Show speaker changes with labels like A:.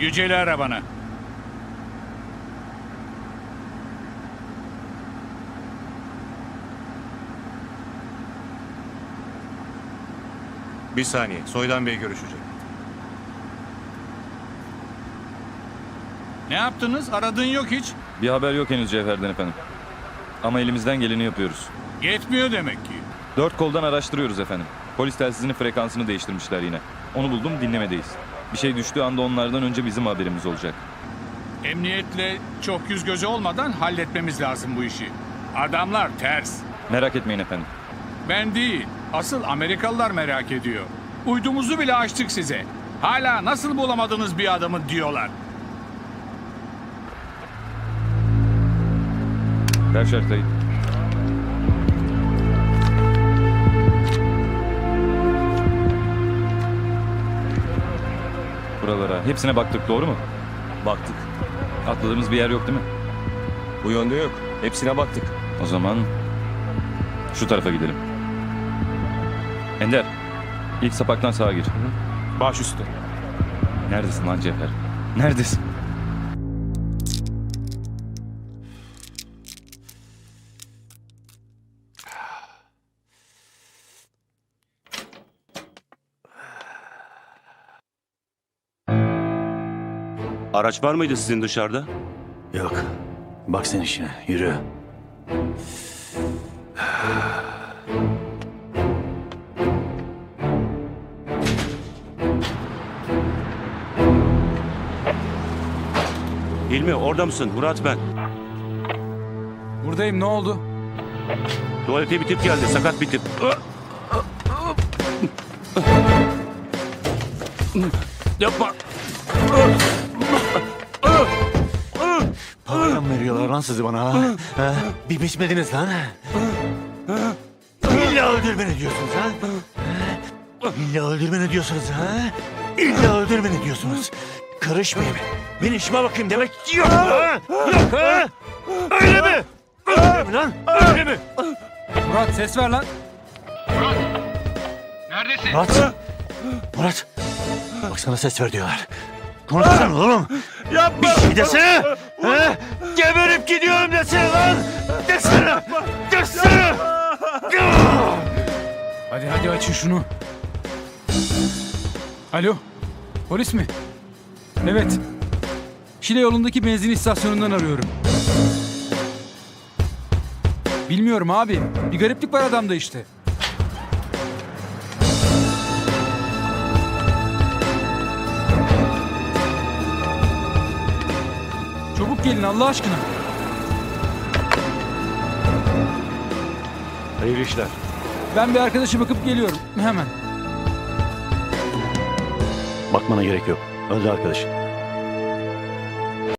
A: Yücel'i ara bana.
B: Bir saniye. Soydan Bey görüşecek.
A: Ne yaptınız? Aradığın yok hiç.
C: Bir haber yok henüz Cevher'den efendim. Ama elimizden geleni yapıyoruz.
A: Yetmiyor demek ki.
C: Dört koldan araştırıyoruz efendim. Polis telsizinin frekansını değiştirmişler yine. Onu buldum dinlemedeyiz. Bir şey düştüğü anda onlardan önce bizim haberimiz olacak.
A: Emniyetle çok yüz göze olmadan halletmemiz lazım bu işi. Adamlar ters.
C: Merak etmeyin efendim.
A: Ben değil. Asıl Amerikalılar merak ediyor. Uydumuzu bile açtık size. Hala nasıl bulamadınız bir adamı diyorlar.
C: Ver şartlayı. Hepsine baktık doğru mu?
B: Baktık.
C: Atladığımız bir yer yok değil mi?
B: Bu yönde yok. Hepsine baktık.
C: O zaman şu tarafa gidelim. Ender, ilk sapaktan sağa gir.
B: Baş üstü.
C: Neredesin lan Cevher? Neredesin?
D: Araç var mıydı sizin dışarıda?
E: Yok. Bak sen işine. Yürü.
D: Hilmi orada mısın? Murat ben.
A: Buradayım ne oldu?
D: Tuvalete bir tip geldi. Sakat bir tip. Yapma.
E: Lan sizi bana ha? ha? Bir biçmediniz lan. İlla öldürmeni diyorsunuz ha? İlla öldürmeni diyorsunuz ha? İlla öldürmeni diyorsunuz. Karışmayayım. Ben işime bakayım demek yok ha? Yok ha? Öyle mi? Öyle mi lan? Öyle mi?
A: Murat ses ver lan.
E: Murat. Murat. Bak sana ses ver diyorlar. Konuşsana oğlum.
D: Yapma.
E: Bir şey desene. He? Geberip gidiyorum desene lan. Desene. Desene.
F: Hadi hadi açın şunu. Alo. Polis mi? Evet. Şile yolundaki benzin istasyonundan arıyorum. Bilmiyorum abi. Bir gariplik var adamda işte. Çabuk gelin Allah aşkına.
E: Hayırlı işler.
F: Ben bir arkadaşa bakıp geliyorum. Hemen.
E: Bakmana gerek yok. Öldü arkadaşın.